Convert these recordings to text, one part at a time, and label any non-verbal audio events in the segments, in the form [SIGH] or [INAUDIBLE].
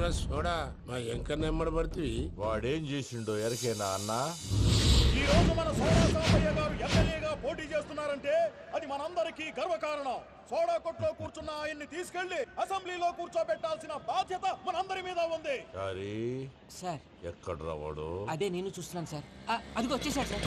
అవునా సోడా. మా ఎంకన్న ఎమ్మడబడుతుంది వాడేం చేసిండో ఎరకేనా అన్నా? ఈ రోజు మన సోడా సాంబయ్య గారు ఎమ్మెల్యేగా పోటీ చేస్తున్నారంటే అది మనందరికీ గర్వకారణం. సోడా కొట్లో కూర్చున్న ఆయన్ని తీసుకెళ్ళి అసెంబ్లీలో కూర్చోబెట్టాల్సిన బాధ్యత మనందరి మీద ఉంది. సారీ. సార్. ఎక్కడ రావాడు అదే నేను చూస్తున్నాను సార్. అదిగో వచ్చేసాడు సార్.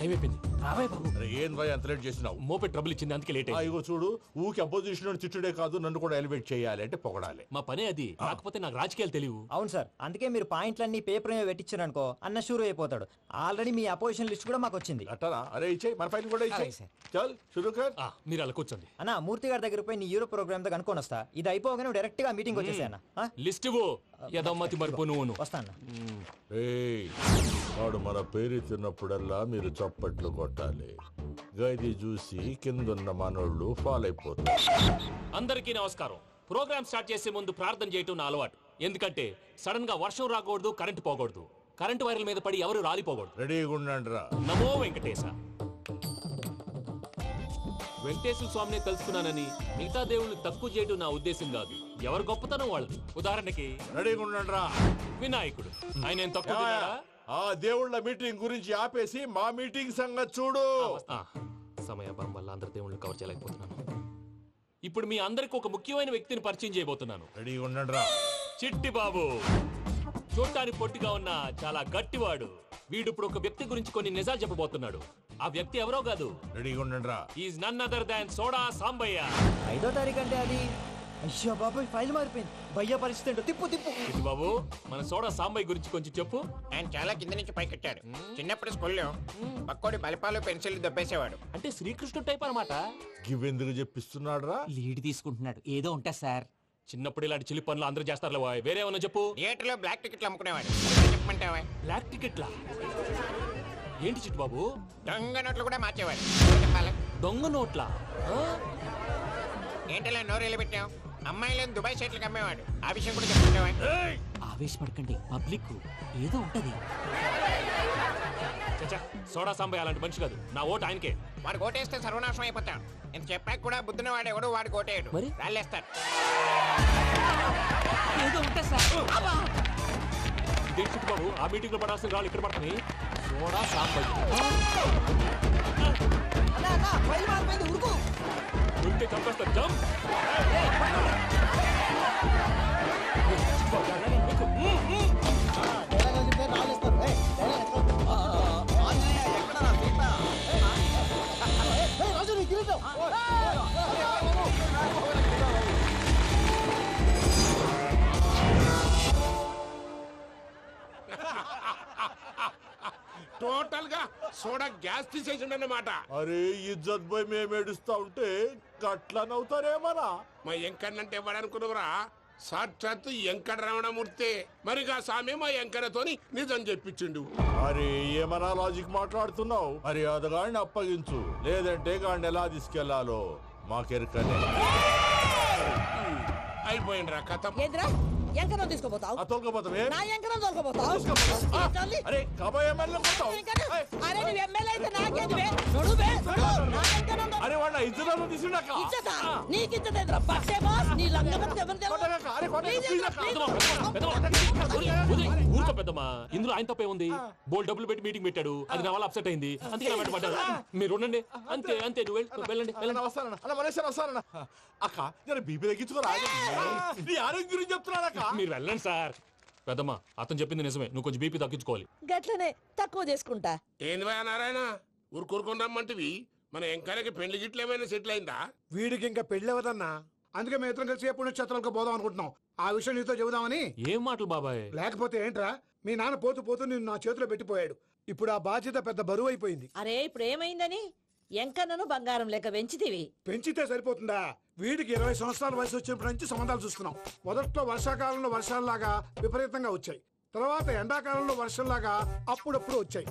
టైం అయిపోయింది. రాబాయ్ బాబు. అరే ఏం భయ అంత లేట్ చేసినావు మోపే ట్రబుల్ ఇచ్చింది అందుకే లేట్ ఇగో చూడు ఊకి అపోజిషన్ తిట్టుడే కాదు నన్ను కూడా ఎలివేట్ చేయాలి అంటే పొగడాలి. మా పనే అది. కాకపోతే నాకు రాజకీయాలు తెలియవు. అవును సార్ అందుకే మీరు పాయింట్లన్నీ పేపర్ మీద పెట్టించారనుకో అన్న షూర్ అయిపోతాడు. ఆల్రెడీ మీ అపోజిషన్ లిస్ట్ కూడా మాకు వచ్చింది. అట్టనా? అరే ఇచ్చేయి మన ఫైల్ కూడా ఇచ్చేయి. చల్ షురూ కర్ ఆ, మీరు అలా కూర్చోండి. అన్న మూర్తి గారి దగ్గర పోయి నీ యూరో ప్రోగ్రామ్తో కనుక్కొని వస్తా. ఇది అయిపోగానే డైరెక్ట్గా మీటింగ్ వచ్చేసా అన్న. ఆ? లిస్ట్ ఇవ్వు. యదమ్మతి మరిపో నువ్వు వస్తా అన్న ఏయ్ వాడు మన పేరు తిన్నప్పుడల్లా మీరు చప్పట్లు కొట్టాలి. గది చూసి కిందున్న మనోళ్ళు ఫాల్ అయిపోతారు. అందరికీ నమస్కారం. ప్రోగ్రామ్ స్టార్ట్ చేసే ముందు ప్రార్థన చేయటం నా అలవాటు. ఎందుకంటే సడన్గా వర్షం రాకూడదు కరెంట్ పోకూడదు. కరెంట్ వైర్ల మీద పడి ఎవరు రాలిపోకూడదు. రెడీగా ఉండండి రా నమో వెంకటేశ. వెంకటేశ్వర స్వామిని తెలుసుకున్నానని మిగతా దేవుళ్ళు తక్కువ చేయడం నా ఉద్దేశం కాదు. ఎవరు గొప్పతనం వాళ్ళది? ఉదాహరణకి రెడీగా వినాయకుడు. ఆయన ఏం తక్కువ తిన్నాడా? ఆ దేవుళ్ళ మీటింగ్ గురించి ఆపేసి మా మీటింగ్ సంగతి చూడు. ఆ, సమయాభావం వల్ల అందరి దేవుళ్ళని కవర్ చేయలేకపోతున్నాను. ఇప్పుడు మీ అందరికి ఒక ముఖ్యమైన వ్యక్తిని పరిచయం చేయబోతున్నాను. రెడీగా ఉండండి రా. చిట్టి బాబు చూడటానికి పొట్టిగా ఉన్న చాలా గట్టివాడు. వీడు ఇప్పుడు ఒక వ్యక్తి గురించి కొన్ని నిజాలు చెప్పబోతున్నాడు. ఆ వ్యక్తి ఎవరో కాదు. రెడీగా ఉండండి రా is none other than soda Sambaiah ఐదో తారీఖు అంటే అది? అయ్యో బాబాయ్ ఫైల్ మారిపోయింది. భయ్య పరిస్థితి ఏంటో? తిప్పు తిప్పు. బాబు? మన సోడా సాంబయ్య గురించి కొంచెం చెప్పు. ఆయన చాలా కింద నుంచి పైకెట్టాడు. చిన్నప్పుడు స్కూల్లో పక్కోడి బలిపాలు పెన్సిల్ దబ్బేసేవాడు. అంటే శ్రీకృష్ణుడు టైప్ అనమాట. గివెందుకు చెప్పిస్తున్నాడు రా లీడ్ తీసుకుంటున్నాడు. ఏదో ఉంటా సార్. చిన్నప్పుడు ఇలాంటి చిలి పనులు అందరూ చేస్తారు వేరే ఏమన్నా చెప్పు. థియేటర్లో బ్లాక్ టికెట్లు అమ్ముకునేవాడు. చెప్పమంటావా బ్లాక్ టికెట్లా? ఏంటి చిట్టు బాబు? దొంగ నోట్లు కూడా మార్చేవాడు చెప్పాలి దొంగ నోట్లా? ఏంటలా నోరేళ్ళు పెట్టావు? అమ్మాయిలను దుబాయ్ సైట్లకు అమ్మేవాడు ఆ విషయం కూడా చెప్పమంటావా ఆవేశపడకండి పబ్లిక్ ఏదో ఉంటది. చచ్చా సోడా సాంబయ్య అలాంటి మనిషి కాదు. నా ఓటు ఆయనకే. వాడు కోటేస్తే సర్వనాశనం అయిపోతాడు నేను చెప్పాక కూడా బుద్ధిన వాడు ఎవడు వాడు కోటేయడు మరి? రాళ్ళేస్తాడు ఏదో ఉంటా సార్! ఇదేంటి చిట్టు బాబు? ఆ మీటింగ్లో పడాల్సిన రాళ్ళు ఇక్కడ పడుతున్నాయి. సోడా సాంబయ్య అన్నా, అన్నా, ఫైల్ మారిపోయింది ఉరుకు ఉంటే టోటల్గా సోడా గ్యాస్ తీసేసిండు అన్నమాట అరే ఇజ్జత్ పోయి మేము ఏడుస్తా ఉంటే గట్ల నవ్వుతారేమనా మా ఎంకన్నంటే ఎవడనుకున్నావురా? సాక్షాత్తు ఎంకట రమణమూర్తి మరిగా సామె మా ఎంకన్నతోని నిజం చెప్పించిండు. అరే ఏమన్నా లాజిక్ మాట్లాడుతున్నావు? మరి అదగాడిని అప్పగించు. లేదంటే గాడిని ఎలా తీసుకెళ్ళాలో? మాకెరకనే. అయిపోయిండ్రా కథ. ఏంద్రా? ఎంకరం తీసుకోపోతావు? ఆ తొలకపోతావే? నా ఎంకరం తోలుకోపోతావు? ఆ, తల్లి. అరే కబాయ్ ఎమ్మెల్యే అరే నువ్వు ఎమ్మెల్యే అయితే నడు నా ఎంకరం అరే వాళ్ళ ఇద్దరు తీసుకున్నాక. ఇచ్చేతా నీకు బస్సే బాస్. నీ లంగమతి ఎవరు ఊరుకో పెద్దమ్మా. ఇందులో ఆయన తప్పే ఉంది. బోల్ డబ్బులు పెట్టి మీటింగ్ పెట్టాడు. అది నా వల్ల అప్సెట్ అయింది. అందుకే నా మీరు ఉండండి. అంతే అంతే. నువ్వు వెళ్ళు, వెళ్ళండి వెళ్ళండి. వస్తానన్న. అన్న మలేషియా వస్తానన్న అక్క నేను బీపీ తగ్గించుకోరా నీ ఆరోగ్యం గురించి చెప్తున్నాను అక్క మీరు వెళ్ళండి సార్. పెద్దమ్మా అతను చెప్పింది నిజమే. నువ్వు కొంచెం బీపీ తగ్గించుకోవాలి. గట్లనే తక్కువ చేసుకుంటా. ఏంది భయ నారాయణ? ఊరుకూరుకొని రమ్మంటివి? మన ఎంకన్నకి పెళ్ళి గిట్ల ఏమైనా సెటిల్ అయిందా? వీడికి ఇంకా పెళ్ళవదన్నా అందుకే మేము ఇద్దరం కలిసి పుణ్యక్షేత్రాలకు పోదాం అనుకుంటున్నాం. ఆ విషయం నీతో చెబుదామని. ఏం మాటలు బాబాయ్? లేకపోతే ఏంట్రా? మీ నాన్న పోతూ పోతూ నిన్ను నా చేతిలో పెట్టిపోయాడు. ఇప్పుడు ఆ బాధ్యత పెద్ద బరువు అయిపోయింది. అరే ఇప్పుడు ఏమైందని? ఎంకన్నను బంగారం లెక్క పెంచితివి. పెంచితే సరిపోతుందా? వీడికి ఇరవై సంవత్సరాల వయసు వచ్చినప్పటి నుంచి సంబంధాలు చూస్తున్నాం మొదట్లో వర్షాకాలంలో వర్షాలలాగా విపరీతంగా వచ్చాయి. తర్వాత ఎండాకాలంలో వర్షంలాగా అప్పుడప్పుడు వచ్చాయి.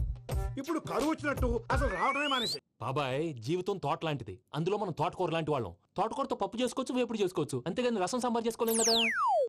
ఇప్పుడు కరువు వచ్చినట్టు అసలు రావడమే మానేసి బాబాయ్ జీవితం తోట లాంటిది అందులో మనం తోటకూర లాంటి వాళ్ళం. తోటకూరతో పప్పు చేసుకోవచ్చు వేపుడు చేసుకోవచ్చు. అంతేగాని రసం సాంబార్ చేసుకోలేం కదా?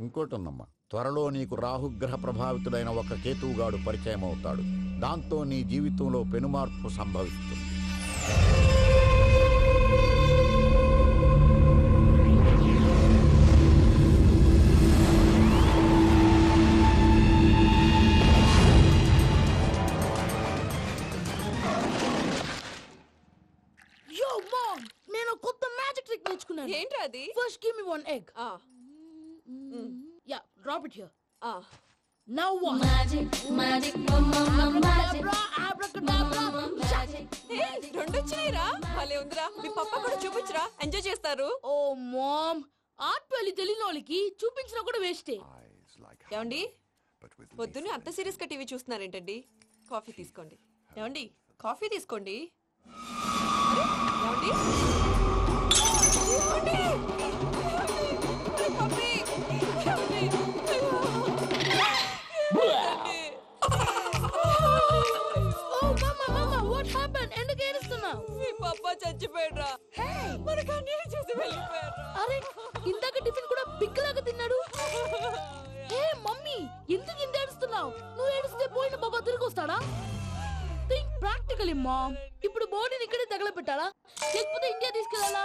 ఇంకోటి ఉందమ్మా త్వరలో నీకు రాహుగ్రహ ప్రభావితుడైన ఒక కేతువుగాడు పరిచయం అవుతాడు దాంతో నీ జీవితంలో పెనుమార్పు సంభవిస్తుంది. యా డ్రాప్ ఇట్ హియర్ ఆ. నౌ వాట్ ఏయ్, రెండు వచ్చినాయిరా భలే ఉందిరా. మీ పప్ప కూడా చూపించరా. ఎంజాయ్ చేస్తారు. Oh mom. తెలియని వాళ్ళకి చూపించినా కూడా వేస్టే. ఏమండి? పొద్దున్నే అంత సీరియస్గా టీవీ చూస్తున్నారేంటండి? కాఫీ తీసుకోండి. ఏమండి? కాఫీ తీసుకోండి? ఏమండి? మీ పప్ప చచ్చిపోయాడ్రా. మనకు అన్యాయం చేసి వెళ్ళిపోయాడ్రా. అరే ఇందాక టిఫిన్ కూడా పిక్కలాగా తిన్నాడు. [LAUGHS] ఏ మమ్మీ ఎందుకు ఇంత ఏడుస్తున్నావు? నువ్వు ఏడిస్తే పోయిన బాబా తిరిగి వస్తాడా? థింక్ ప్రాక్టికలీ మామ్ ఇప్పుడు బాడీని ఇక్కడే తగలబెట్టాలా? లేకపోతే ఇండియా తీసుకెళ్ళాలా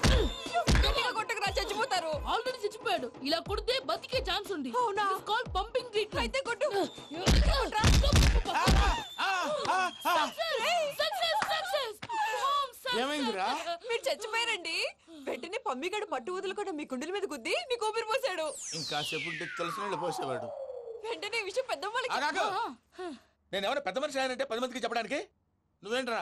చచ్చిపోయాడు ఇలా కొడితే బతికే ఛాన్స్ ఉంది. అవునా? కాల్ పంపింగ్ ట్రీట్మెంట్ అయితే కొట్టు. [LAUGHS] ఏమైందిరా? మీరు చచ్చిపోయారండి. వెంటనే పమ్మిగాడు మట్టు వదులుకుండా మీ గుండెల మీద గుద్ది మీకు ఊపిరి పోసాడు. ఇంకా చెప్పు తెలిసిన వాళ్ళు పోసేవాడు. వెంటనే ఈ విషయం పెద్ద ఆగాగు. నేను ఎవరైనా పెద్ద మనిషి అయ్యానంటే పది మందికి చెప్పడానికి? నువ్వేంట్రా?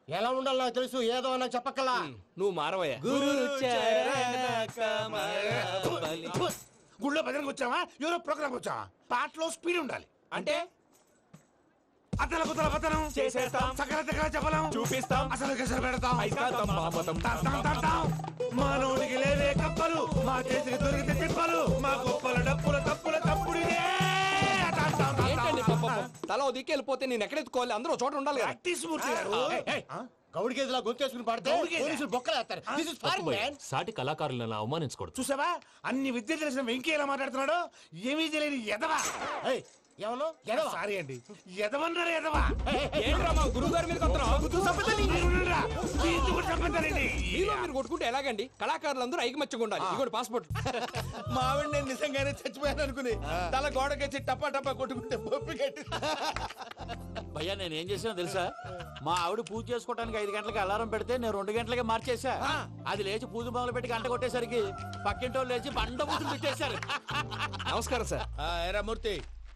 ఎలా ఉండాలి నాకు తెలుసు ఏదో నాకు చెప్పక్కలా. నువ్వు మారవయ్యా. గుళ్ళో భజనకు వచ్చావా? ఎవరో ప్రోగ్రామ్ వచ్చావా? పాటలో స్పీడ్ ఉండాలి. అంటే? అతల కుతల పతనం. చేసేస్తాం. సకల దగ్గర చెప్పలేం చూపిస్తాం. అసలు గసలు పెడతాం. మామతం. తాస్తాం, తాస్తాం. మానవునికి లేవే కప్పలు. మా చేతికి దొరికితే తిప్పలు. మా గొప్పల డప్పుల తప్పుల తప్పుడిదే తల దిక్కు వెళ్ళిపోతే నేను ఎక్కడెత్తుకోవాలి అందరూ చోట ఉండాలి కదా. ప్రాక్టీస్ మూర్తి గారు. గౌడి గేదెలా గొంతేసుకుని పాడితే గౌడి పోలీసులు బొక్కలు వేస్తారు. This is foreign. మ్యాన్ సాటి కళాకారులను అవమానించకూడదు. చూసావా? అన్ని విద్య తెలిసిన వెంకీ ఎలా మాట్లాడుతున్నాడు? ఏమీ తెలియని ఎదవా? సారీ అండి. ఎదవన్నారు ఎదవా ఏంట్రా మా గురువు గారి మీద మీరు కొట్టుకుంటే ఎలాగండి? కళాకారులందరూ ఐకమత్యంగా ఉండాలి. ఇగోటి పాస్పోర్ట్. [LAUGHS] మా ఆవిడ నేను నిజంగానే చచ్చిపోయాను అనుకుని తల గోడకొచ్చి టపా టపా కొట్టుకుంటే బొప్పి కట్టి భయ్యా నేను ఏం చేసినా తెలుసా? మా ఆవిడ పూజ చేసుకోవడానికి ఐదు గంటలకి అలారం పెడితే నేను రెండు గంటలకి మార్చేసా అది లేచి పూజ మొదలు పెట్టి గంట కొట్టేసరికి పక్కింటి వాళ్ళు లేచి బండ పూజలు పెట్టేశారు నమస్కారం సార్. ఎరా మూర్తి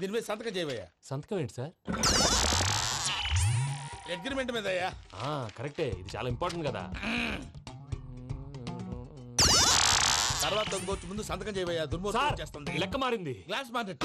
దీని మీద సంతకం చేయవయ్యా. సంతకం ఏంటి సార్? అగ్రిమెంట్ మీద అయ్యా ఆ, కరెక్టే. ఇది చాలా ఇంపార్టెంట్ కదా. తర్వాత ముందు సంతకం చేయవయ్యా. సార్ దుర్మోహం చేస్తుంది లెక్క మారింది. గ్లాస్ మార్కెట్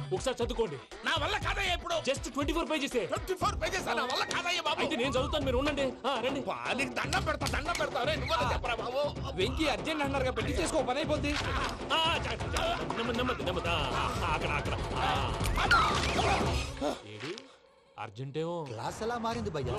ఒకసారి చదువుకోండి. నా వల్ల కాదయ్యా ఇప్పుడు. Just twenty four pages twenty four pages నా వల్ల కాదయ్యా బాబు. అయితే నేను చదువుతాను మీరు ఉండండి. ఆ, రండి. నీకు దండం పెడతా దండం పెడతా. రే నువ్వు చెప్పరా బాబు? వెంకీ అర్జెంట్ అన్నారుగా పెళ్ళి చేసుకో పని అయిపోద్ది. ఆ, చ- చ- చ- నెమ్మది నెమ్మది నెమ్మది. ఆ, ఆ, అక్కడ అక్కడ. ఆ. ఏడు? అర్జెంట్ ఏమో క్లాస్ ఎలా మారింది భయ్యా?